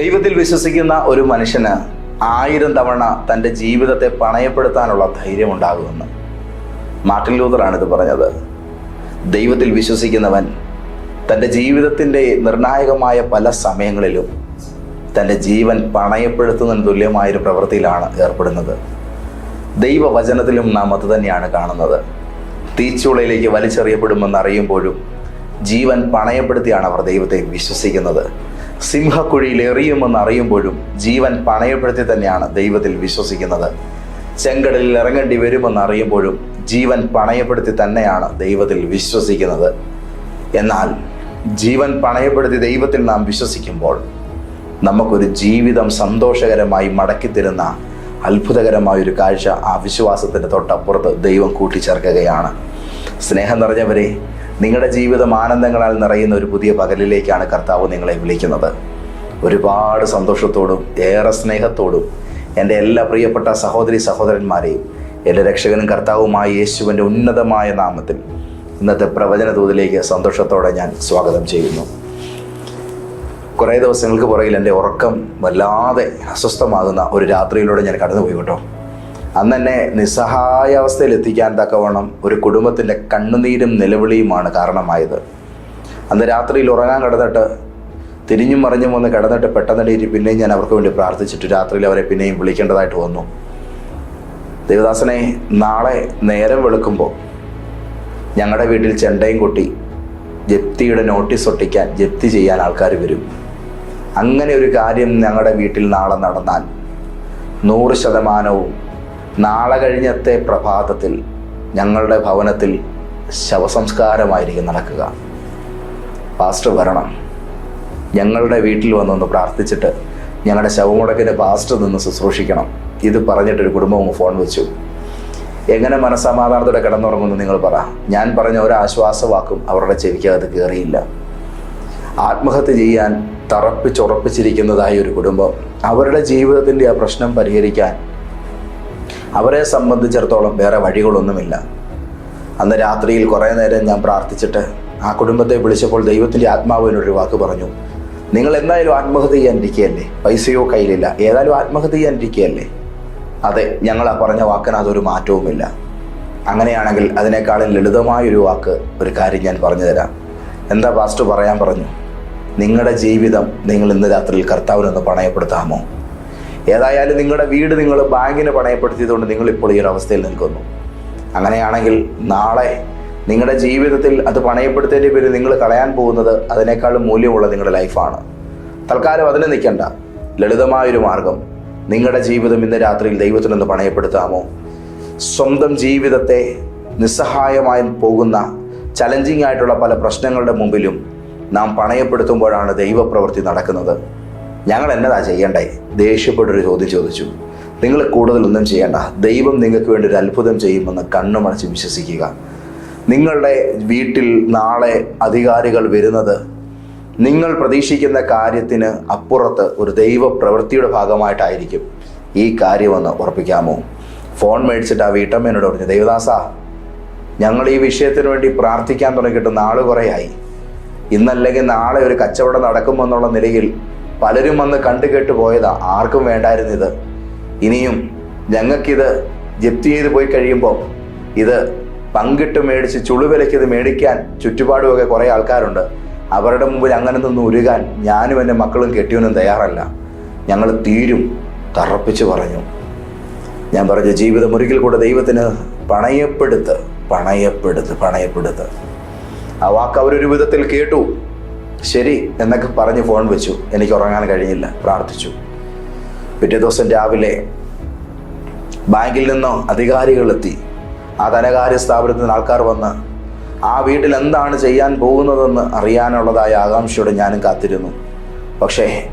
ദൈവത്തിൽ വിശ്വസിക്കുന്ന ഒരു മനുഷ്യന് ആയിരം തവണ തന്റെ ജീവിതത്തെ പണയപ്പെടുത്താനുള്ള ധൈര്യം ഉണ്ടാകുമെന്ന് മാർട്ടിൻ ലൂതറാണ് ഇത് പറഞ്ഞത്. ദൈവത്തിൽ വിശ്വസിക്കുന്നവൻ തന്റെ ജീവിതത്തിന്റെ നിർണായകമായ പല സമയങ്ങളിലും തന്റെ ജീവൻ പണയപ്പെടുത്തുന്നതിന് തുല്യമായൊരു പ്രവൃത്തിയിലാണ് ഏർപ്പെടുന്നത്. ദൈവവചനത്തിലും നാം അത് തന്നെയാണ് കാണുന്നത്. തീച്ചുളയിലേക്ക് വലിച്ചെറിയപ്പെടുമെന്ന് അറിയുമ്പോഴും ജീവൻ പണയപ്പെടുത്തിയാണ് അവർ ദൈവത്തെ വിശ്വസിക്കുന്നത്. സിംഹക്കുഴിയിൽ എറിയുമെന്ന് അറിയുമ്പോഴും ജീവൻ പണയപ്പെടുത്തി തന്നെയാണ് ദൈവത്തിൽ വിശ്വസിക്കുന്നത്. ചെങ്കടലിൽ ഇറങ്ങേണ്ടി വരുമെന്ന് അറിയുമ്പോഴും ജീവൻ പണയപ്പെടുത്തി തന്നെയാണ് ദൈവത്തിൽ വിശ്വസിക്കുന്നത്. എന്നാൽ ജീവൻ പണയപ്പെടുത്തി ദൈവത്തിൽ നാം വിശ്വസിക്കുമ്പോൾ നമുക്കൊരു ജീവിതം സന്തോഷകരമായി മടക്കിത്തരുന്ന അത്ഭുതകരമായ ഒരു കാഴ്ച ആ വിശ്വാസത്തിന്റെ തൊട്ടപ്പുറത്ത് ദൈവം കൂട്ടിച്ചേർക്കുകയാണ്. സ്നേഹം നിറഞ്ഞവരെ നിങ്ങളുടെ ജീവിതം ആനന്ദങ്ങളാൽ നിറയുന്ന ഒരു പുതിയ പകലിലേക്കാണ് കർത്താവ് നിങ്ങളെ വിളിക്കുന്നത്. ഒരുപാട് സന്തോഷത്തോടും ഏറെ സ്നേഹത്തോടും എന്റെ എല്ലാ പ്രിയപ്പെട്ട സഹോദരി സഹോദരന്മാരെയും എന്റെ രക്ഷകനും കർത്താവുമായ യേശുവിന്റെ ഉന്നതമായ നാമത്തിൽ ഇന്നത്തെ പ്രവചന തോതിലേക്ക് സന്തോഷത്തോടെ ഞാൻ സ്വാഗതം ചെയ്യുന്നു. കുറേ ദിവസങ്ങൾക്ക് പുറകിൽ എന്റെ ഉറക്കം വല്ലാതെ അസ്വസ്ഥമാകുന്ന ഒരു രാത്രിയിലൂടെ ഞാൻ കടന്നുപോയി കേട്ടോ. അന്ന് എന്നെ നിസ്സഹായ അവസ്ഥയിൽ എത്തിക്കാൻ തക്കവണ്ണം ഒരു കുടുംബത്തിന്റെ കണ്ണുനീരും നിലവിളിയുമാണ് കാരണമായത്. അന്ന് രാത്രിയിൽ ഉറങ്ങാൻ കിടന്നിട്ട് തിരിഞ്ഞും മറിഞ്ഞും വന്ന് കിടന്നിട്ട് പെട്ടെന്ന് പിന്നെയും ഞാൻ അവർക്ക് വേണ്ടി പ്രാർത്ഥിച്ചിട്ട് രാത്രിയിൽ അവരെ പിന്നെയും വിളിക്കേണ്ടതായിട്ട് വന്നു. ദേവദാസനെ നാളെ നേരം വെളുക്കുമ്പോൾ ഞങ്ങളുടെ വീട്ടിൽ ചെണ്ടയും കൊട്ടി ജപ്തിയുടെ നോട്ടീസ് ഒട്ടിക്കാൻ ജപ്തി ചെയ്യാൻ ആൾക്കാർ വരും. അങ്ങനെ ഒരു കാര്യം ഞങ്ങളുടെ വീട്ടിൽ നാളെ നടന്നാൽ നൂറ് ശതമാനവും നാളെ കഴിഞ്ഞത്തെ പ്രഭാതത്തിൽ ഞങ്ങളുടെ ഭവനത്തിൽ ശവസംസ്കാരമായിരിക്കും നടക്കുക. പാസ്റ്റർ വരണം. ഞങ്ങളുടെ വീട്ടിൽ വന്നൊന്ന് പ്രാർത്ഥിച്ചിട്ട് ഞങ്ങളുടെ ശവമുടക്കിന്റെ പാസ്റ്റർ നിന്ന് ശുശ്രൂഷിക്കണം. ഇത് പറഞ്ഞിട്ടൊരു കുടുംബവും ഫോൺ വെച്ചു. എങ്ങനെ മനസ്സമാധാനത്തോടെ കിടന്നുറങ്ങുന്നു നിങ്ങൾ പറ. ഞാൻ പറഞ്ഞ ഒരു ആശ്വാസവാക്കും അവരുടെ ചെവിക്കകത്ത് കയറിയില്ല. ആത്മഹത്യ ചെയ്യാൻ തറപ്പിച്ചുറപ്പിച്ചിരിക്കുന്നതായ ഒരു കുടുംബം അവരുടെ ജീവിതത്തിന്റെ ആ പ്രശ്നം പരിഹരിക്കാൻ അവരെ സംബന്ധിച്ചിടത്തോളം വേറെ വഴികളൊന്നുമില്ല. അന്ന് രാത്രിയിൽ കുറേ നേരം ഞാൻ പ്രാർത്ഥിച്ചിട്ട് ആ കുടുംബത്തെ വിളിച്ചപ്പോൾ ദൈവത്തിന്റെ ആത്മാവ് എന്നൊരു വാക്ക് പറഞ്ഞു. നിങ്ങൾ എന്തായാലും ആത്മഹത്യ ചെയ്യാനിരിക്കുകയല്ലേ? പൈസയോ കയ്യിലില്ല. ഏതായാലും ആത്മഹത്യ ചെയ്യാനിരിക്കുകയല്ലേ? അതെ ഞങ്ങൾ ആ പറഞ്ഞ വാക്കിന് അതൊരു മാറ്റവുമില്ല. അങ്ങനെയാണെങ്കിൽ അതിനേക്കാളും ലളിതമായൊരു വാക്ക് ഒരു കാര്യം ഞാൻ പറഞ്ഞു തരാം എന്താ പാസ്റ്റ് പറയാൻ പറഞ്ഞു? നിങ്ങളുടെ ജീവിതം നിങ്ങൾ ഇന്ന് രാത്രിയിൽ കർത്താവിനൊന്ന് പണയപ്പെടുത്താമോ? ഏതായാലും നിങ്ങളുടെ വീട് നിങ്ങൾ ബാങ്കിന് പണയപ്പെടുത്തിയതുകൊണ്ട് നിങ്ങൾ ഇപ്പോൾ ഈ ഒരു അവസ്ഥയിൽ നിൽക്കുന്നു. അങ്ങനെയാണെങ്കിൽ നാളെ നിങ്ങളുടെ ജീവിതത്തിൽ അത് പണയപ്പെടുത്തേണ്ടി പേര് നിങ്ങൾ കളയാൻ പോകുന്നത് അതിനേക്കാളും മൂല്യമുള്ള നിങ്ങളുടെ ലൈഫാണ് തൽക്കാലം അതിന് നിൽക്കണ്ട. ലളിതമായൊരു മാർഗം. നിങ്ങളുടെ ജീവിതം ഇന്ന് രാത്രിയിൽ ദൈവത്തിനൊന്ന് പണയപ്പെടുത്താമോ? സ്വന്തം ജീവിതത്തെ നിസ്സഹായമായി പോകുന്ന ചലഞ്ചിങ് ആയിട്ടുള്ള പല പ്രശ്നങ്ങളുടെ മുമ്പിലും നാം പണയപ്പെടുത്തുമ്പോഴാണ് ദൈവപ്രവൃത്തി നടക്കുന്നത്. ഞങ്ങൾ എന്നതാ ചെയ്യണ്ടേ? ദേഷ്യപ്പെട്ടൊരു ചോദ്യം ചോദിച്ചു. നിങ്ങൾ കൂടുതലൊന്നും ചെയ്യേണ്ട. ദൈവം നിങ്ങൾക്ക് വേണ്ടി ഒരു അത്ഭുതം ചെയ്യുമെന്ന് കണ്ണുമണച്ച് വിശ്വസിക്കുക. നിങ്ങളുടെ വീട്ടിൽ നാളെ അധികാരികൾ വരുന്നത് നിങ്ങൾ പ്രതീക്ഷിക്കുന്ന കാര്യത്തിന് അപ്പുറത്ത് ഒരു ദൈവ പ്രവൃത്തിയുടെ ഭാഗമായിട്ടായിരിക്കും. ഈ കാര്യമെന്ന് ഉറപ്പിക്കാമോ? ഫോൺ മേടിച്ചിട്ട് ആ വീട്ടമ്മേനോട് പറഞ്ഞു ദേവദാസ ഞങ്ങൾ ഈ വിഷയത്തിന് വേണ്ടി പ്രാർത്ഥിക്കാൻ തുടങ്ങിയിട്ട് നാൾ കുറേയായി. ഇന്നല്ലെങ്കിൽ നാളെ ഒരു കച്ചവടം നടക്കുമെന്നുള്ള നിലയിൽ പലരും വന്ന് കണ്ടു കേട്ട് പോയതാ. ആർക്കും വേണ്ടായിരുന്നു ഇത്. ഇനിയും ഞങ്ങൾക്കിത് ജപ്തി ചെയ്ത് പോയി കഴിയുമ്പോൾ ഇത് പങ്കിട്ട് മേടിച്ച് ചുളുവിലയ്ക്ക് ഇത് മേടിക്കാൻ ചുറ്റുപാടുമൊക്കെ കുറേ ആൾക്കാരുണ്ട്. അവരുടെ മുമ്പിൽ അങ്ങനെ നിന്ന് ഉരുകാൻ ഞാനും എന്റെ മക്കളും കെട്ടിയവനും തയ്യാറല്ല. ഞങ്ങൾ തീരും തറപ്പിച്ച് പറഞ്ഞു. ഞാൻ പറഞ്ഞ ജീവിതം ഒരിക്കൽ കൂടെ ദൈവത്തിന് പണയപ്പെടുത്ത് പണയപ്പെടുത്ത് പണയപ്പെടുത്ത്. ആ വാക്ക് അവരൊരു വിധത്തിൽ കേട്ടു. ശരി എന്നൊക്കെ പറഞ്ഞ് ഫോൺ വെച്ചു. എനിക്ക് ഉറങ്ങാൻ കഴിഞ്ഞില്ല. പ്രാർത്ഥിച്ചു. പിറ്റേ ദിവസം രാവിലെ ബാങ്കിൽ നിന്നോ അധികാരികളെത്തി. ആ ധനകാര്യ സ്ഥാപനത്തിൽ നിന്ന് ആൾക്കാർ വന്ന് ആ വീട്ടിൽ എന്താണ് ചെയ്യാൻ പോകുന്നതെന്ന് അറിയാനുള്ളതായ ആകാംക്ഷയോടെ ഞാനും കാത്തിരുന്നു. പക്ഷേ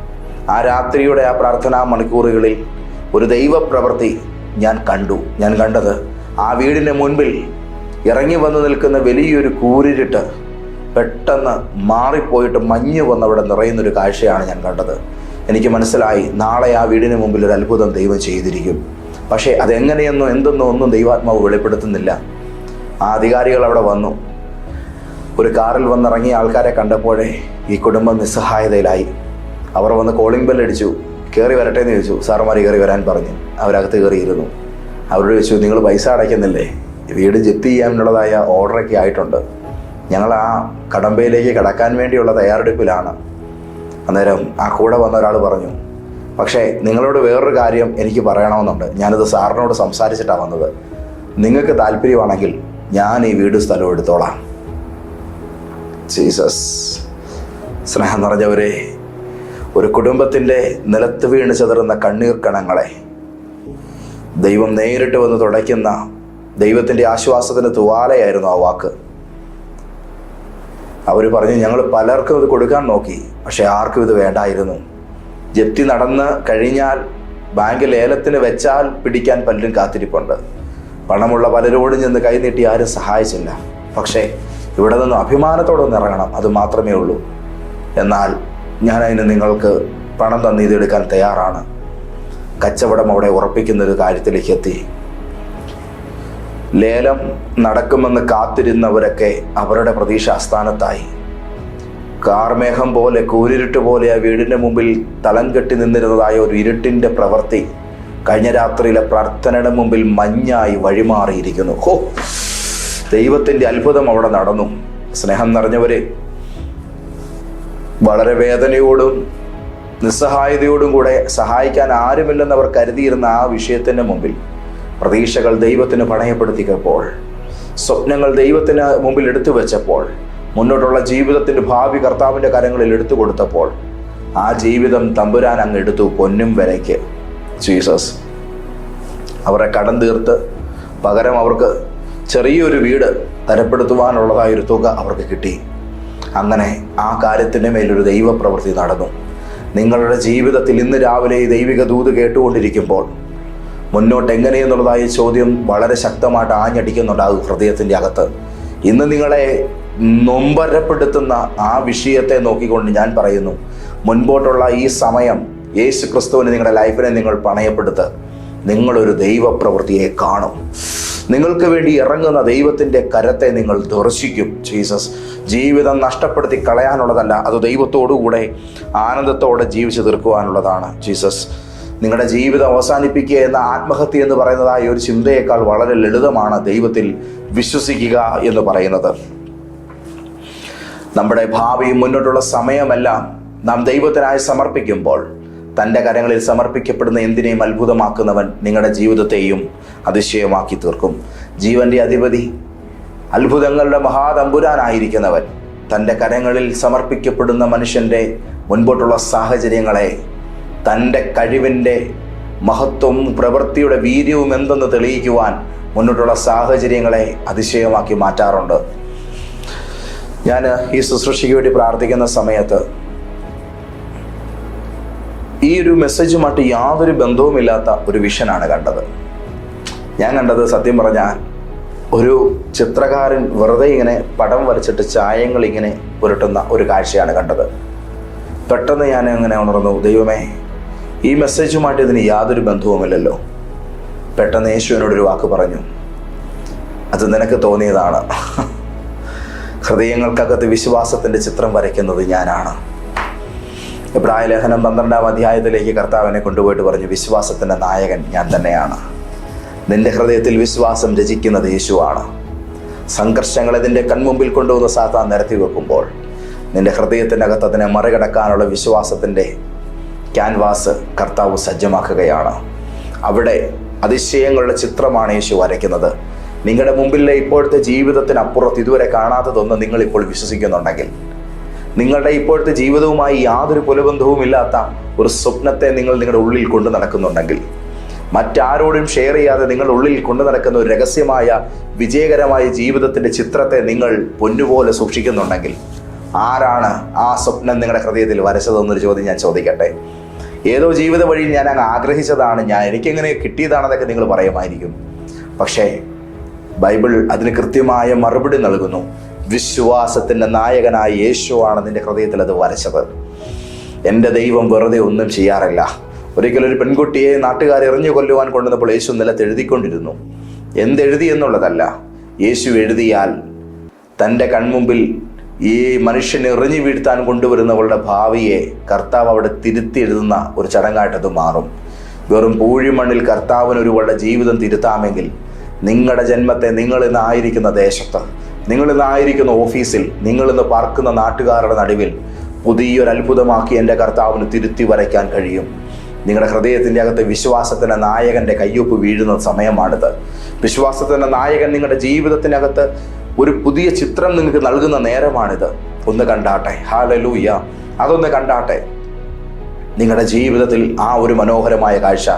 ആ രാത്രിയുടെ ആ പ്രാർത്ഥനാ മണിക്കൂറുകളിൽ ഒരു ദൈവപ്രവൃത്തി ഞാൻ കണ്ടു. ഞാൻ കണ്ടത് ആ വീടിന്റെ മുൻപിൽ ഇറങ്ങി വന്ന് നിൽക്കുന്ന വലിയൊരു കൂരിരുട്ട് പെട്ടെന്ന് മാറിപ്പോയിട്ട് മഞ്ഞ് വന്നവിടെ നിറയുന്നൊരു കാഴ്ചയാണ് ഞാൻ കണ്ടത്. എനിക്ക് മനസ്സിലായി നാളെ ആ വീടിന് മുമ്പിൽ ഒരു അത്ഭുതം ദൈവം ചെയ്തിരിക്കും. പക്ഷേ അതെങ്ങനെയെന്നോ എന്തെന്നോ ഒന്നും ദൈവാത്മാവ് വെളിപ്പെടുത്തുന്നില്ല. ആ അധികാരികൾ അവിടെ വന്നു. ഒരു കാറിൽ വന്നിറങ്ങിയ ആൾക്കാരെ കണ്ടപ്പോഴേ ഈ കുടുംബം നിസ്സഹായതയിലായി. അവർ വന്ന് കോളിംഗ് ബെൽ അടിച്ചു. കയറി വരട്ടെ എന്ന് ചോദിച്ചു. സാറുമാർ കയറി വരാൻ പറഞ്ഞു. അവരകത്ത് കയറിയിരുന്നു. അവരോട് ചോദിച്ചു നിങ്ങൾ പൈസ അടയ്ക്കുന്നില്ലേ? വീട് ജപ്തി ചെയ്യാനുള്ളതായ ഓർഡറൊക്കെ ആയിട്ടുണ്ട്. ഞങ്ങൾ ആ കടമ്പയിലേക്ക് കടക്കാൻ വേണ്ടിയുള്ള തയ്യാറെടുപ്പിലാണ്. അന്നേരം ആ കൂടെ വന്ന ഒരാൾ പറഞ്ഞു പക്ഷേ നിങ്ങളോട് വേറൊരു കാര്യം എനിക്ക് പറയണമെന്നുണ്ട്. ഞാനിത് സാറിനോട് സംസാരിച്ചിട്ടാണ് വന്നത്. നിങ്ങൾക്ക് താല്പര്യമാണെങ്കിൽ ഞാൻ ഈ വീട് സ്ഥലം എടുത്തോളാം. ജീസസ് സ്നേഹം നിറഞ്ഞവരെ ഒരു കുടുംബത്തിന്റെ നിലത്ത് വീണ് ചെതറുന്ന കണ്ണീർ കണങ്ങളെ ദൈവം നേരിട്ട് വന്ന് തുടയ്ക്കുന്ന ദൈവത്തിന്റെ ആശ്വാസത്തിന്റെ തുവാലയായിരുന്നു ആ വാക്ക്. അവർ പറഞ്ഞു ഞങ്ങൾ പലർക്കും ഇത് കൊടുക്കാൻ നോക്കി പക്ഷെ ആർക്കും ഇത് വേണ്ടായിരുന്നു. ജപ്തി നടന്ന് കഴിഞ്ഞാൽ ബാങ്ക് ലേലത്തിന് വെച്ചാൽ പിടിക്കാൻ പലരും കാത്തിരിപ്പുണ്ട്. പണമുള്ള പലരോടും ചെന്ന് കൈനീട്ടി ആരും സഹായിച്ചില്ല. പക്ഷേ ഇവിടെ നിന്ന് അഭിമാനത്തോടെ ഒന്ന് ഇറങ്ങണം അത് മാത്രമേ ഉള്ളൂ. എന്നാൽ ഞാൻ അതിന് നിങ്ങൾക്ക് പണം തന്നീതെടുക്കാൻ തയ്യാറാണ്. കച്ചവടം അവിടെ ഉറപ്പിക്കുന്ന ഒരു കാര്യത്തിലേക്ക് എത്തി. ലേലം നടക്കുമെന്ന് കാത്തിരുന്നവരൊക്കെ അവരുടെ പ്രതീക്ഷ ആസ്ഥാനത്തായി. കാർമേഘം പോലെ കൂരിരുട്ട് പോലെ ആ വീടിന്റെ മുമ്പിൽ തളം കെട്ടി നിന്നിരുന്നതായ ഒരു ഇരുട്ടിന്റെ പ്രവൃത്തി കഴിഞ്ഞ രാത്രിയിലെ പ്രാർത്ഥനയുടെ മുമ്പിൽ മഞ്ഞായി വഴിമാറിയിരിക്കുന്നു. ഹോ! ദൈവത്തിന്റെ അത്ഭുതം അവിടെ നടന്നു. സ്നേഹം നിറഞ്ഞവരെ വളരെ വേദനയോടും നിസ്സഹായതയോടും കൂടെ സഹായിക്കാൻ ആരുമില്ലെന്നവർ കരുതിയിരുന്ന ആ വിഷയത്തിന്റെ മുമ്പിൽ പ്രതീക്ഷകൾ ദൈവത്തിന് പണയപ്പെടുത്തിയപ്പോൾ സ്വപ്നങ്ങൾ ദൈവത്തിന് മുമ്പിൽ എടുത്തു വെച്ചപ്പോൾ മുന്നോട്ടുള്ള ജീവിതത്തിന്റെ ഭാവി കർത്താവിന്റെ കരങ്ങളിൽ എടുത്തു കൊടുത്തപ്പോൾ ആ ജീവിതം തമ്പുരാൻ അങ്ങ് എടുത്തു പൊന്നും വരയ്ക്ക് ജീസസ് അവരെ കടം തീർത്ത് പകരം അവർക്ക് ചെറിയൊരു വീട് തരപ്പെടുത്തുവാനുള്ളതായ ഒരു തുക അവർക്ക് കിട്ടി. അങ്ങനെ ആ കാര്യത്തിന്റെ മേലൊരു ദൈവപ്രവൃത്തി നടന്നു. നിങ്ങളുടെ ജീവിതത്തിൽ ഇന്ന് രാവിലെ ദൈവിക ദൂത് കേട്ടുകൊണ്ടിരിക്കുമ്പോൾ മുന്നോട്ട് എങ്ങനെയെന്നുള്ളതായ ചോദ്യം വളരെ ശക്തമായിട്ട് ആ ഹൃദയത്തിന്റെ അകത്ത്. ഇന്ന് നിങ്ങളെ നൊമ്പരപ്പെടുത്തുന്ന ആ വിഷയത്തെ നോക്കിക്കൊണ്ട് ഞാൻ പറയുന്നു മുൻപോട്ടുള്ള ഈ സമയം യേശു ക്രിസ്തുവിന് നിങ്ങളുടെ ലൈഫിനെ നിങ്ങൾ പണയപ്പെടുത്ത്. നിങ്ങളൊരു ദൈവപ്രവൃത്തിയെ കാണും. നിങ്ങൾക്ക് വേണ്ടി ഇറങ്ങുന്ന ദൈവത്തിന്റെ കരത്തെ നിങ്ങൾ ദർശിക്കും ജീസസ്. ജീവിതം നഷ്ടപ്പെടുത്തി കളയാനുള്ളതല്ല അത് ദൈവത്തോടുകൂടെ ആനന്ദത്തോടെ ജീവിച്ചു തീർക്കുവാനുള്ളതാണ് ജീസസ്. നിങ്ങളുടെ ജീവിതം അവസാനിപ്പിക്കുക എന്ന ആത്മഹത്യ എന്ന് പറയുന്നതായ ഒരു ചിന്തയേക്കാൾ വളരെ ലളിതമാണ് ദൈവത്തിൽ വിശ്വസിക്കുക എന്ന് പറയുന്നത്. നമ്മുടെ ഭാവി മുന്നോട്ടുള്ള സമയമെല്ലാം നാം ദൈവത്തിനായി സമർപ്പിക്കുമ്പോൾ തന്റെ കരങ്ങളിൽ സമർപ്പിക്കപ്പെടുന്ന എന്തിനേയും അത്ഭുതമാക്കുന്നവൻ നിങ്ങളുടെ ജീവിതത്തെയും അതിശയമാക്കി തീർക്കും. ജീവന്റെ അധിപതി അത്ഭുതങ്ങളുടെ മഹാതമ്പുരാനായിരിക്കുന്നവൻ തന്റെ കരങ്ങളിൽ സമർപ്പിക്കപ്പെടുന്ന മനുഷ്യന്റെ മുൻപോട്ടുള്ള സാഹചര്യങ്ങളെ തന്റെ കഴിവിന്റെ മഹത്വവും പ്രവൃത്തിയുടെ വീര്യവും എന്തെന്ന് തെളിയിക്കുവാൻ മുന്നോട്ടുള്ള സാഹചര്യങ്ങളെ അതിശയമാക്കി മാറ്റാറുണ്ട്. ഞാൻ ഈ ശുശ്രൂഷയ്ക്ക് വേണ്ടി പ്രാർത്ഥിക്കുന്ന സമയത്ത് ഈ ഒരു മെസ്സേജുമായിട്ട് യാതൊരു ബന്ധവുമില്ലാത്ത ഒരു വിഷനാണ് കണ്ടത്. ഞാൻ കണ്ടത് സത്യം പറഞ്ഞാൽ ഒരു ചിത്രകാരൻ വെറുതെ ഇങ്ങനെ പടം വരച്ചിട്ട് ചായങ്ങൾ ഇങ്ങനെ പുരട്ടുന്ന ഒരു കാഴ്ചയാണ് കണ്ടത്. പെട്ടെന്ന് ഞാൻ അങ്ങനെ ഉണർന്നു. ദൈവമേ ഈ മെസ്സേജുമായിട്ട് ഇതിന് യാതൊരു ബന്ധവുമില്ലല്ലോ. പെട്ടെന്ന് യേശു എന്നോടൊരു വാക്ക് പറഞ്ഞു. അത് നിനക്ക് തോന്നിയതാണ്. ഹൃദയങ്ങൾക്കകത്ത് വിശ്വാസത്തിന്റെ ചിത്രം വരയ്ക്കുന്നത് ഞാനാണ്. എബ്രായ ലേഖനം പന്ത്രണ്ടാം അധ്യായത്തിലേക്ക് കർത്താവിനെ കൊണ്ടുപോയിട്ട് പറഞ്ഞു വിശ്വാസത്തിന്റെ നായകൻ ഞാൻ തന്നെയാണ്. നിന്റെ ഹൃദയത്തിൽ വിശ്വാസം രചിക്കുന്നത് യേശുവാണ്. സംഘർഷങ്ങൾ ഇതിന്റെ കൺമുമ്പിൽ കൊണ്ടുവന്ന് സാത്താൻ നിരത്തി വെക്കുമ്പോൾ നിന്റെ ഹൃദയത്തിനകത്ത് അതിനെ മറികടക്കാനുള്ള വിശ്വാസത്തിന്റെ ക്യാൻവാസ് കർത്താവ് സജ്ജമാക്കുകയാണ്. അവിടെ അതിശയങ്ങളുടെ ചിത്രമാണ് യേശു വരയ്ക്കുന്നത്. നിങ്ങളുടെ മുമ്പിലെ ഇപ്പോഴത്തെ ജീവിതത്തിനപ്പുറത്ത് ഇതുവരെ കാണാത്തതൊന്ന് നിങ്ങൾ ഇപ്പോൾ വിശ്വസിക്കുന്നുണ്ടെങ്കിൽ നിങ്ങളുടെ ഇപ്പോഴത്തെ ജീവിതവുമായി യാതൊരു പുലബന്ധവും ഇല്ലാത്ത ഒരു സ്വപ്നത്തെ നിങ്ങൾ നിങ്ങളുടെ ഉള്ളിൽ കൊണ്ടു നടക്കുന്നുണ്ടെങ്കിൽ മറ്റാരോടും ഷെയർ ചെയ്യാതെ നിങ്ങളുടെ ഉള്ളിൽ കൊണ്ടു നടക്കുന്ന ഒരു രഹസ്യമായ വിജയകരമായ ജീവിതത്തിന്റെ ചിത്രത്തെ നിങ്ങൾ പൊന്നുപോലെ സൂക്ഷിക്കുന്നുണ്ടെങ്കിൽ ആരാണ് ആ സ്വപ്നം നിങ്ങളുടെ ഹൃദയത്തിൽ വരച്ചതെന്നൊരു ചോദ്യം ഞാൻ ചോദിക്കട്ടെ? ഏതോ ജീവിത വഴിയിൽ ഞാൻ അങ്ങ് ആഗ്രഹിച്ചതാണ് ഞാൻ എനിക്കെങ്ങനെ കിട്ടിയതാണെന്നൊക്കെ നിങ്ങൾ പറയുമായിരിക്കും. പക്ഷേ ബൈബിൾ അതിന് കൃത്യമായ മറുപടി നൽകുന്നു. വിശ്വാസത്തിന്റെ നായകനായ യേശുവാണ് നിന്റെ ഹൃദയത്തിൽ അത് വരച്ചത്. എന്റെ ദൈവം വെറുതെ ഒന്നും ചെയ്യാറില്ല. ഒരിക്കലും ഒരു പെൺകുട്ടിയെ നാട്ടുകാർ എറിഞ്ഞു കൊല്ലുവാൻ കൊണ്ടുവന്നപ്പോൾ യേശു നിലത്ത് എഴുതിക്കൊണ്ടിരുന്നു എന്തെഴുതി എന്നുള്ളതല്ല യേശു എഴുതിയാൽ തന്റെ കൺമുമ്പിൽ ഈ മനുഷ്യനെ എറിഞ്ഞു വീഴ്ത്താൻ കൊണ്ടുവരുന്നവളുടെ ഭാവിയെ കർത്താവ് അവിടെ തിരുത്തി എഴുതുന്ന ഒരു ചടങ്ങായിട്ടത് മാറും. വെറും പൂഴിമണ്ണിൽ കർത്താവിന് ഒരുവളുടെ ജീവിതം തിരുത്താമെങ്കിൽ നിങ്ങളുടെ ജന്മത്തെ നിങ്ങൾ ഇന്നായിരിക്കുന്ന ദേശത്ത് നിങ്ങൾ ഇന്നായിരിക്കുന്ന ഓഫീസിൽ നിങ്ങൾ ഇന്ന് പാർക്കുന്ന നാട്ടുകാരുടെ നടുവിൽ പുതിയൊരു അത്ഭുതമാക്കി എന്റെ കർത്താവിന് തിരുത്തി വരയ്ക്കാൻ കഴിയും. നിങ്ങളുടെ ഹൃദയത്തിന്റെ അകത്ത് വിശ്വാസത്തിന്റെ നായകന്റെ കയ്യൊപ്പ് വീഴുന്ന സമയമാണിത്. വിശ്വാസത്തിന്റെ നായകൻ നിങ്ങളുടെ ജീവിതത്തിനകത്ത് ഒരു പുതിയ ചിത്രം നിങ്ങൾക്ക് നൽകുന്ന നേരമാണിത്. ഒന്ന് കണ്ടാട്ടെ. ഹാലലൂയ അതൊന്ന് കണ്ടാട്ടെ. നിങ്ങളുടെ ജീവിതത്തിൽ ആ ഒരു മനോഹരമായ കാഴ്ച.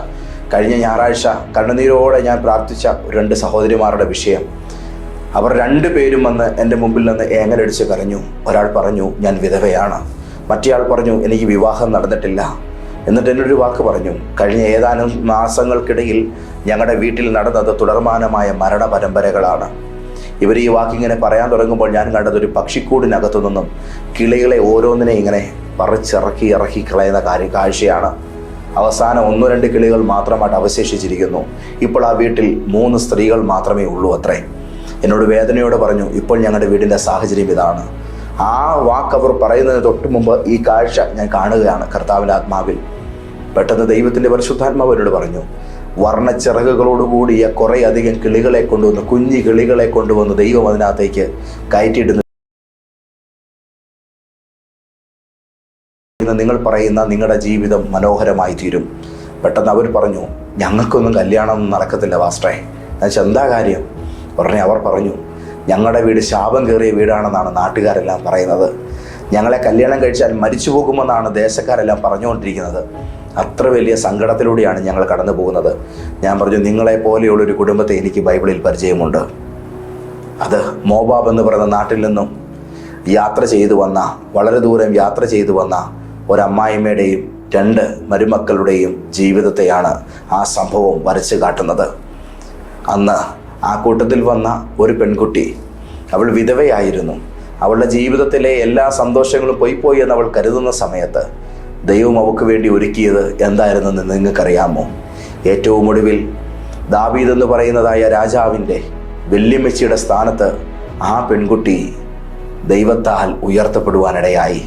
കഴിഞ്ഞ ഞായറാഴ്ച കണ്ണുനീരോടെ ഞാൻ പ്രാർത്ഥിച്ച രണ്ട് സഹോദരിമാരുടെ വിഷയം. അവർ രണ്ടു പേരും വന്ന് എന്റെ മുമ്പിൽ നിന്ന് ഏങ്ങലടിച്ച് കരഞ്ഞു. ഒരാൾ പറഞ്ഞു ഞാൻ വിധവയാണ്. മറ്റേയാൾ പറഞ്ഞു എനിക്ക് വിവാഹം നടന്നിട്ടില്ല. എന്നിട്ട് എന്നൊരു വാക്ക് പറഞ്ഞു കഴിഞ്ഞ ഏതാനും മാസങ്ങൾക്കിടയിൽ ഞങ്ങളുടെ വീട്ടിൽ നടന്നത് തുടർമാനമായ മരണ പരമ്പരകളാണ് ഇവർ ഈ വാക്കിങ്ങനെ പറയാൻ തുടങ്ങുമ്പോൾ ഞാൻ കണ്ടത് ഒരു പക്ഷിക്കൂടിനകത്തു നിന്നും കിളികളെ ഓരോന്നിനെ ഇങ്ങനെ പറിച്ചിറക്കി ഇറക്കി കളയുന്ന കാര്യ കാഴ്ചയാണ്. അവസാനം ഒന്നു രണ്ട് കിളികൾ മാത്രമായിട്ട് അവശേഷിച്ചിരിക്കുന്നു. ഇപ്പോൾ ആ വീട്ടിൽ മൂന്ന് സ്ത്രീകൾ മാത്രമേ ഉള്ളൂ അത്രേ. എന്നോട് വേദനയോടെ പറഞ്ഞു ഇപ്പോൾ ഞങ്ങളുടെ വീടിന്റെ സാഹചര്യം ഇതാണ്. ആ വാക്ക് അവർ പറയുന്നതിന് തൊട്ട് മുമ്പ് ഈ കാഴ്ച ഞാൻ കാണുകയാണ് കർത്താവിന്റെ ആത്മാവിൽ. പെട്ടെന്ന് ദൈവത്തിന്റെ പരിശുദ്ധാത്മാവ് എന്നോട് പറഞ്ഞു വർണച്ചിറകുകളോടുകൂടിയ കുറേ അധികം കിളികളെ കൊണ്ടുവന്ന് കുഞ്ഞു കിളികളെ കൊണ്ടുവന്ന് ദൈവം അതിനകത്തേക്ക് കയറ്റിയിടുന്നു. നിങ്ങൾ പറയുന്ന നിങ്ങളുടെ ജീവിതം മനോഹരമായി തീരും. പെട്ടെന്ന് അവർ പറഞ്ഞു ഞങ്ങൾക്കൊന്നും കല്യാണം നടക്കത്തില്ല വാസ്റ്റേ എന്നുവെച്ചാൽ എന്താ കാര്യം? ഉടനെ അവർ പറഞ്ഞു ഞങ്ങളുടെ വീട് ശാപം കയറിയ വീടാണെന്നാണ് നാട്ടുകാരെല്ലാം പറയുന്നത്. ഞങ്ങളെ കല്യാണം കഴിച്ചാൽ മരിച്ചു പോകുമെന്നാണ് ദേശക്കാരെല്ലാം പറഞ്ഞുകൊണ്ടിരിക്കുന്നത്. അത്ര വലിയ സങ്കടത്തിലൂടെയാണ് ഞങ്ങൾ കടന്നു പോകുന്നത്. ഞാൻ പറഞ്ഞു നിങ്ങളെ പോലെയുള്ളൊരു കുടുംബത്തെ എനിക്ക് ബൈബിളിൽ പരിചയമുണ്ട്. അത് മോബാബ് എന്ന് പറയുന്ന നാട്ടിൽ നിന്നും യാത്ര ചെയ്തു വന്ന വളരെ ദൂരം യാത്ര ചെയ്തു വന്ന ഒരമ്മായിമ്മയുടെയും രണ്ട് മരുമക്കളുടെയും ജീവിതത്തെയാണ് ആ സംഭവം വരച്ചു കാട്ടുന്നത്. അന്ന് ആ കൂട്ടത്തിൽ വന്ന ഒരു പെൺകുട്ടി അവൾ വിധവയായിരുന്നു. അവളുടെ ജീവിതത്തിലെ എല്ലാ സന്തോഷങ്ങളും പോയിപ്പോയി എന്ന് അവൾ കരുതുന്ന സമയത്ത് ദൈവം അവൾക്ക് വേണ്ടി ഒരുക്കിയത് എന്തായിരുന്നെന്ന് നിങ്ങൾക്കറിയാമോ? ഏറ്റവും ഒടുവിൽ ദാവീദ് എന്ന് പറയുന്നതായ രാജാവിന്റെ വെല്ലുമ്മച്ചിയുടെ സ്ഥാനത്ത് ആ പെൺകുട്ടി ദൈവത്താൽ ഉയർത്തപ്പെടുവാനിടയായി.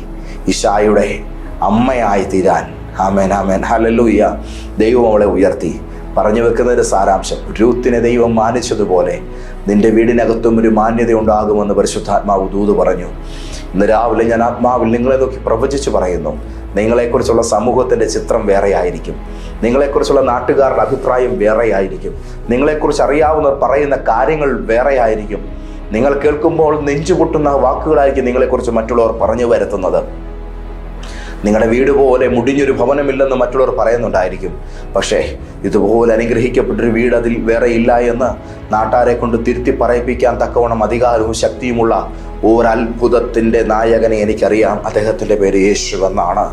ഇഷായുടെ അമ്മയായി തീരാൻ. ആമേൻ ആമേൻ. ഹലല്ലൂയ്യ ദൈവം അവളെ ഉയർത്തി. പറഞ്ഞു വെക്കുന്നതിന്റെ സാരാംശം രൂത്തിനെ ദൈവം മാനിച്ചതുപോലെ നിന്റെ വീടിനകത്തും ഒരു മാന്യത ഉണ്ടാകുമെന്ന് പരിശുദ്ധാത്മാവ് ദൂത് പറഞ്ഞു. ഇന്ന് രാവിലെ ഞാൻ ആത്മാവിൽ നിങ്ങളെ നോക്കി പ്രവചിച്ചു പറയുന്നു. നിങ്ങളെക്കുറിച്ചുള്ള സമൂഹത്തിന്റെ ചിത്രം വേറെയായിരിക്കും. നിങ്ങളെക്കുറിച്ചുള്ള നാട്ടുകാരുടെ അഭിപ്രായം വേറെയായിരിക്കും. നിങ്ങളെക്കുറിച്ച് അറിയാവുന്നവർ പറയുന്ന കാര്യങ്ങൾ വേറെയായിരിക്കും. നിങ്ങൾ കേൾക്കുമ്പോൾ നെഞ്ചുപൊട്ടുന്ന വാക്കുകളായിരിക്കും നിങ്ങളെക്കുറിച്ച് മറ്റുള്ളവർ പറഞ്ഞു വരുത്തുന്നത്. നിങ്ങളുടെ വീട് പോലെ മുടിഞ്ഞൊരു ഭവനമില്ലെന്ന് മറ്റുള്ളവർ പറയുന്നുണ്ടായിരിക്കും. പക്ഷേ ഇതുപോലെ അനുഗ്രഹിക്കപ്പെട്ടൊരു വീട് അതിൽ വേറെ ഇല്ല എന്ന് നാട്ടാരെ കൊണ്ട് തിരുത്തി പറയിപ്പിക്കാൻ തക്കവണ്ണം അധികാരവും ശക്തിയുമുള്ള ഒരത്ഭുതത്തിന്റെ നായകനെ എനിക്കറിയാം. അദ്ദേഹത്തിന്റെ പേര് യേശു എന്നാണ്.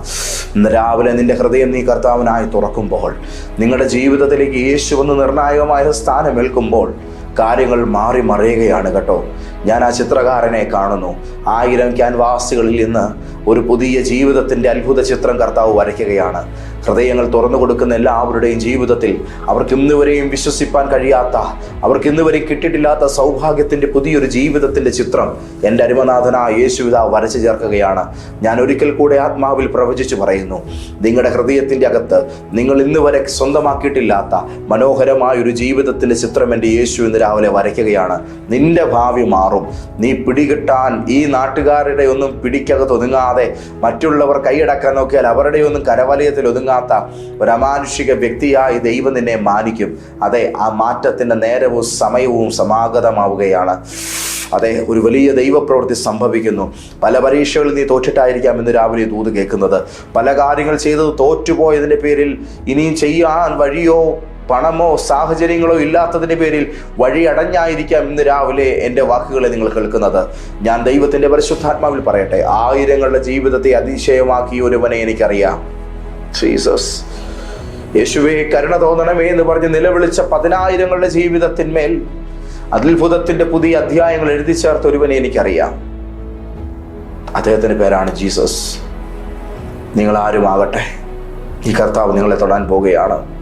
ഇന്ന് രാവിലെ നിന്റെ ഹൃദയം നീ കർത്താവിനായി തുറക്കുമ്പോൾ നിങ്ങളുടെ ജീവിതത്തിലേക്ക് യേശു എന്ന് നിർണായകമായ സ്ഥാനം സ്ഥാനമേൽക്കുമ്പോൾ കാര്യങ്ങൾ മാറി മറിയുകയാണ് കേട്ടോ. ഞാൻ ആ ചിത്രകാരനെ കാണുന്നു. ആയിരം ക്യാൻവാസുകളിൽ നിന്ന് ഒരു പുതിയ ജീവിതത്തിന്റെ അത്ഭുത ചിത്രം കർത്താവ് വരയ്ക്കുകയാണ്. ഹൃദയങ്ങൾ തുറന്നു കൊടുക്കുന്ന എല്ലാവരുടെയും ജീവിതത്തിൽ അവർക്ക് ഇന്നുവരെയും വിശ്വസിപ്പാൻ കഴിയാത്ത അവർക്ക് ഇന്നുവരെയും കിട്ടിയിട്ടില്ലാത്ത സൗഭാഗ്യത്തിന്റെ പുതിയൊരു ജീവിതത്തിന്റെ ചിത്രം എന്റെ അരുമനാഥനായ യേശുവിത വരച്ചു ചേർക്കുകയാണ്. ഞാൻ ഒരിക്കൽ കൂടെ ആത്മാവിൽ പ്രവചിച്ചു പറയുന്നു നിങ്ങളുടെ ഹൃദയത്തിന്റെ അകത്ത് നിങ്ങൾ ഇന്ന് വരെ സ്വന്തമാക്കിയിട്ടില്ലാത്ത മനോഹരമായ ഒരു ജീവിതത്തിന്റെ ചിത്രം എന്റെ യേശു ഇന്ന് രാവിലെ വരയ്ക്കുകയാണ്. നിന്റെ ഭാവി മാറും. നീ പിടികിട്ടാൻ ഈ നാട്ടുകാരുടെ ഒന്നും പിടിക്കകത്ത് ഒതുങ്ങാതെ മറ്റുള്ളവർ കൈയടക്കാൻ നോക്കിയാൽ അവരുടെയൊന്നും കരവലയത്തിൽ ഒതുങ്ങാത്ത ഒരു അമാനുഷിക വ്യക്തിയായി ദൈവം നിന്നെ മാനിക്കും. അതെ ആ മാറ്റത്തിന്റെ നേരവും സമയവും സമാഗതമാവുകയാണ്. അതെ ഒരു വലിയ ദൈവപ്രവൃത്തി സംഭവിക്കുന്നു. പല പരീക്ഷകളിൽ നീ തോറ്റിട്ടായിരിക്കാം ഇന്ന് രാവിലെ തൂത് കേൾക്കുന്നത്. പല കാര്യങ്ങൾ ചെയ്തത് തോറ്റുപോയതിന്റെ പേരിൽ ഇനിയും ചെയ്യാൻ വഴിയോ? പണമോ സാഹചര്യങ്ങളോ ഇല്ലാത്തതിന്റെ പേരിൽ വഴി അടഞ്ഞായിരിക്കാം ഇന്ന് രാവിലെ എന്റെ വാക്കുകളെ നിങ്ങൾ കേൾക്കുന്നത്. ഞാൻ ദൈവത്തിന്റെ പരിശുദ്ധാത്മാവിൽ പറയട്ടെ. ആയിരങ്ങളുടെ ജീവിതത്തെ അതിശയമാക്കി ഒരുവനെ എനിക്കറിയാം. ജീസസ് യേശുവെ കരുണ തോന്നണമേ എന്ന് പറഞ്ഞ് നിലവിളിച്ച പതിനായിരങ്ങളുടെ ജീവിതത്തിന്മേൽ അത്ഭുതത്തിന്റെ പുതിയ അധ്യായങ്ങൾ എഴുതി ചേർത്ത ഒരുവനെ എനിക്കറിയാം. അദ്ദേഹത്തിന്റെ പേരാണ് ജീസസ്. നിങ്ങൾ ആരുമാകട്ടെ ഈ കർത്താവ് നിങ്ങളെ തൊടാൻ പോവുകയാണ്.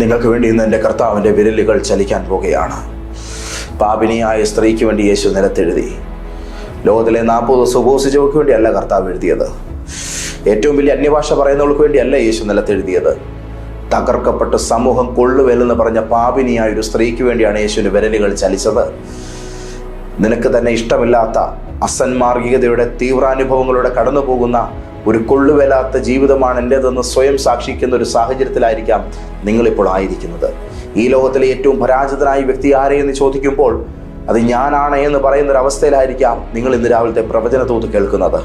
നിങ്ങൾക്ക് വേണ്ടി ഇന്ന് എന്റെ കർത്താവിന്റെ വിരലുകൾ ചലിക്കാൻ പോകുകയാണ്. പാപിനിയായ സ്ത്രീക്ക് വേണ്ടി യേശു നിലത്തെഴുതി. ലോകത്തിലെ നാൽപ്പത് വേണ്ടി വേണ്ടിയല്ല കർത്താവ് എഴുതിയത്. ഏറ്റവും വലിയ അന്യഭാഷ പറയുന്നവർക്ക് വേണ്ടിയല്ല യേശു നിലത്തെഴുതിയത്. തകർക്കപ്പെട്ട് സമൂഹം കൊള്ളുവെല്ലെന്ന് പറഞ്ഞ പാപിനിയായ ഒരു സ്ത്രീക്ക് വേണ്ടിയാണ് യേശുവിന്റെ വിരലുകൾ ചലിച്ചത്. നിനക്ക് തന്നെ ഇഷ്ടമില്ലാത്ത അസന്മാർഗികതയുടെ തീവ്രാനുഭവങ്ങളുടെ കടന്നു പോകുന്ന ഒരു കൊള്ളുവേലാത്ത ജീവിതമാണ് എന്റേതെന്ന് സ്വയം സാക്ഷിക്കുന്ന ഒരു സാഹചര്യത്തിലായിരിക്കാം നിങ്ങളിപ്പോൾ ആയിരിക്കുന്നത്. ഈ ലോകത്തിലെ ഏറ്റവും പരാജിതനായ വ്യക്തി ആരെയെന്ന് ചോദിക്കുമ്പോൾ അത് ഞാനാണ് എന്ന് പറയുന്ന ഒരു അവസ്ഥയിലായിരിക്കാം നിങ്ങൾ ഇന്ന് രാവിലത്തെ പ്രവചനത്തോത്ത് കേൾക്കുന്നത്.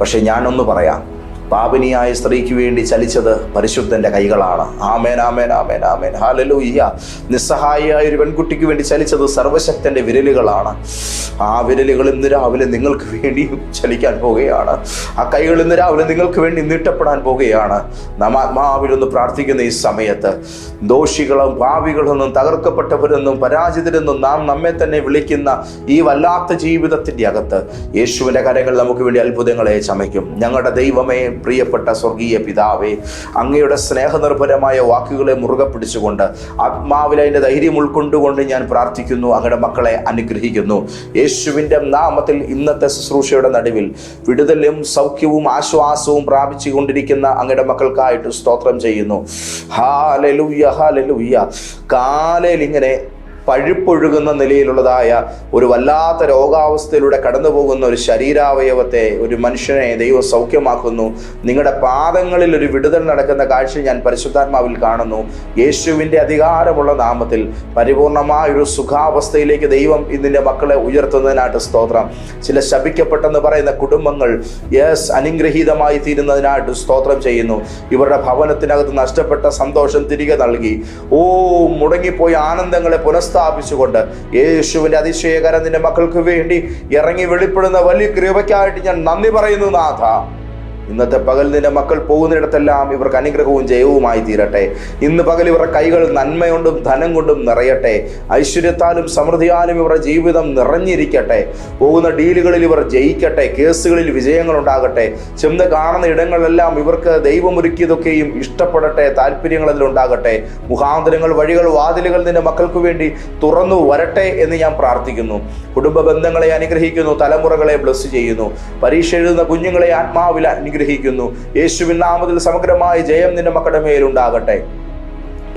പക്ഷേ ഞാനൊന്ന് പറയാം. പാപിനിയായ സ്ത്രീക്ക് വേണ്ടി ചലിച്ചത് പരിശുദ്ധന്റെ കൈകളാണ്. ആമേൻ ആമേൻ ആമേൻ ആമേൻ. ഹാലലൂയ്യ നിസ്സഹായിയായ ഒരു പെൺകുട്ടിക്ക് വേണ്ടി ചലിച്ചത് സർവശക്തന്റെ വിരലുകളാണ്. ആ വിരലുകൾ ഇന്ന് രാവിലെ നിങ്ങൾക്ക് വേണ്ടി ചലിക്കാൻ പോവുകയാണ്. ആ കൈകൾ ഇന്ന് രാവിലെ നിങ്ങൾക്ക് വേണ്ടി നീട്ടപ്പെടാൻ പോവുകയാണ്. നാം ആത്മാവിലൊന്ന് പ്രാർത്ഥിക്കുന്ന ഈ സമയത്ത് ദോഷികളും പാവികളെന്നും തകർക്കപ്പെട്ടവരെന്നും പരാജിതരെന്നും നാം നമ്മെ തന്നെ വിളിക്കുന്ന ഈ വല്ലാത്ത ജീവിതത്തിന്റെ അകത്ത് യേശുവിന്റെ കരങ്ങൾ നമുക്ക് വേണ്ടി അത്ഭുതങ്ങളെ ചമയ്ക്കും. ഞങ്ങളുടെ ദൈവമേ പ്രിയപ്പെട്ട സ്വർഗീയ പിതാവേ അങ്ങയുടെ സ്നേഹനിർഭരമായ വാക്കുകളെ മുറുകെ പിടിച്ചുകൊണ്ട് ആത്മാവിൽ അതിന്റെ ധൈര്യം ഉൾക്കൊണ്ടുകൊണ്ട് ഞാൻ പ്രാർത്ഥിക്കുന്നു അങ്ങയുടെ മക്കളെ അനുഗ്രഹിക്കുന്നു. യേശുവിന്റെ നാമത്തിൽ ഇന്നത്തെ ശുശ്രൂഷയുടെ നടുവിൽ വിടുതലും സൗഖ്യവും ആശ്വാസവും പ്രാപിച്ചു കൊണ്ടിരിക്കുന്ന അങ്ങയുടെ മക്കൾക്കായിട്ട് സ്തോത്രം ചെയ്യുന്നു. ഹാലലുയ്യ ഹാലലുയ്യ കാലയിൽ ഇങ്ങനെ പഴുപ്പൊഴുകുന്ന നിലയിലുള്ളതായ ഒരു വല്ലാത്ത രോഗാവസ്ഥയിലൂടെ കടന്നു പോകുന്ന ഒരു ശരീരാവയവത്തെ ഒരു മനുഷ്യനെ ദൈവം സൗഖ്യമാക്കുന്നു. നിങ്ങളുടെ പാദങ്ങളിൽ ഒരു വിടുതൽ നടക്കുന്ന കാഴ്ച ഞാൻ പരിശുദ്ധാത്മാവിൽ കാണുന്നു. യേശുവിന്റെ അധികാരമുള്ള നാമത്തിൽ പരിപൂർണമായ ഒരു സുഖാവസ്ഥയിലേക്ക് ദൈവം ഇതിന്റെ മക്കളെ ഉയർത്തുന്നതിനായിട്ട് സ്തോത്രം. ചില ശപിക്കപ്പെട്ടെന്ന് പറയുന്ന കുടുംബങ്ങൾ യെസ് അനുഗ്രഹീതമായി തീരുന്നതിനായിട്ട് സ്തോത്രം ചെയ്യുന്നു. ഇവരുടെ ഭവനത്തിനകത്ത് നഷ്ടപ്പെട്ട സന്തോഷം തിരികെ നൽകി. ഓ മുടങ്ങിപ്പോയ ആനന്ദങ്ങളെ പുനഃസ്ഥാപിച്ചുകൊണ്ട് യേശുവിന്റെ അതിശയകരം നിന്റെ മക്കൾക്ക് വേണ്ടി ഇറങ്ങി വെളിപ്പെടുന്ന വലിയ കൃപയ്ക്കായിട്ട് ഞാൻ നന്ദി പറയുന്നു നാഥ. ഇന്നത്തെ പകൽ നിന്റെ മക്കൾ പോകുന്നിടത്തെല്ലാം ഇവർക്ക് അനുഗ്രഹവും ജയവുമായി തീരട്ടെ. ഇന്ന് പകൽ ഇവരുടെ കൈകൾ നന്മയുണ്ടും ധനം കൊണ്ടും നിറയട്ടെ. ഐശ്വര്യത്താലും സമൃദ്ധിയാലും ഇവരുടെ ജീവിതം നിറഞ്ഞിരിക്കട്ടെ. പോകുന്ന ഡീലുകളിൽ ഇവർ ജയിക്കട്ടെ. കേസുകളിൽ വിജയങ്ങൾ ഉണ്ടാകട്ടെ ചെന്ന് കാണുന്ന ഇടങ്ങളിലെല്ലാം ഇവർക്ക് ദൈവമൊരുക്കിയതൊക്കെയും ഇഷ്ടപ്പെടട്ടെ. താല്പര്യങ്ങൾ അതിലുണ്ടാകട്ടെ. മുഖാന്തരങ്ങൾ വഴികൾ വാതിലുകൾ നിന്റെ മക്കൾക്ക് വേണ്ടി തുറന്നു വരട്ടെ എന്ന് ഞാൻ പ്രാർത്ഥിക്കുന്നു. കുടുംബ ബന്ധങ്ങളെ അനുഗ്രഹിക്കുന്നു. തലമുറകളെ ബ്ലസ് ചെയ്യുന്നു. പരീക്ഷ എഴുതുന്ന കുഞ്ഞുങ്ങളെ ആത്മാവിൽ അനുഗ്രഹിക്കുന്നു. യേശുവിൻ നാമത്തിൽ സമഗ്രമായ ജയം നിന്റെ മക്കളുടെ മേലുണ്ടാകട്ടെ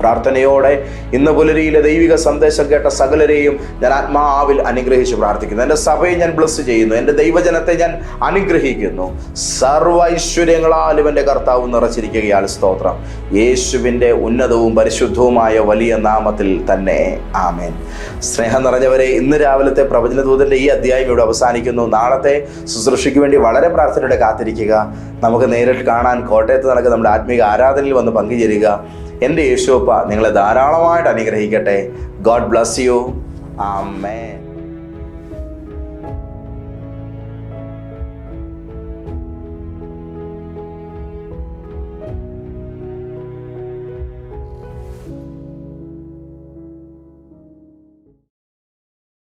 പ്രാർത്ഥനയോടെ ഇന്ന് പുലരിയിലെ ദൈവിക സന്ദേശം കേട്ട സകലരെയും ഞാൻ ആത്മാവിൽ അനുഗ്രഹിച്ച് പ്രാർത്ഥിക്കുന്നു. എന്റെ സഭയെ ഞാൻ ബ്ലസ് ചെയ്യുന്നു. എന്റെ ദൈവജനത്തെ ഞാൻ അനുഗ്രഹിക്കുന്നു. സർവ ഐശ്വര്യങ്ങളാലും എന്റെ കർത്താവ് നിറച്ചിരിക്കുകയാൽ സ്തോത്രം. യേശുവിന്റെ ഉന്നതവും പരിശുദ്ധവുമായ വലിയ നാമത്തിൽ തന്നെ. ആമേൻ. സ്നേഹം നിറഞ്ഞവരെ ഇന്ന് രാവിലത്തെ പ്രവചനദൂതന്റെ ഈ അധ്യായം ഇവിടെ അവസാനിക്കുന്നു. നാളത്തെ ശുശ്രൂഷയ്ക്ക് വേണ്ടി വളരെ പ്രാർത്ഥനയോടെ കാത്തിരിക്കുക. നമുക്ക് നേരിട്ട് കാണാൻ കോട്ടയത്ത് നടക്കുന്ന നമ്മുടെ ആത്മീക ആരാധനയിൽ വന്ന് പങ്കുചേരുക. എന്റെ യേശോപ്പ നിങ്ങളെ ധാരാളമായിട്ട് അനുഗ്രഹിക്കട്ടെ. God bless you amen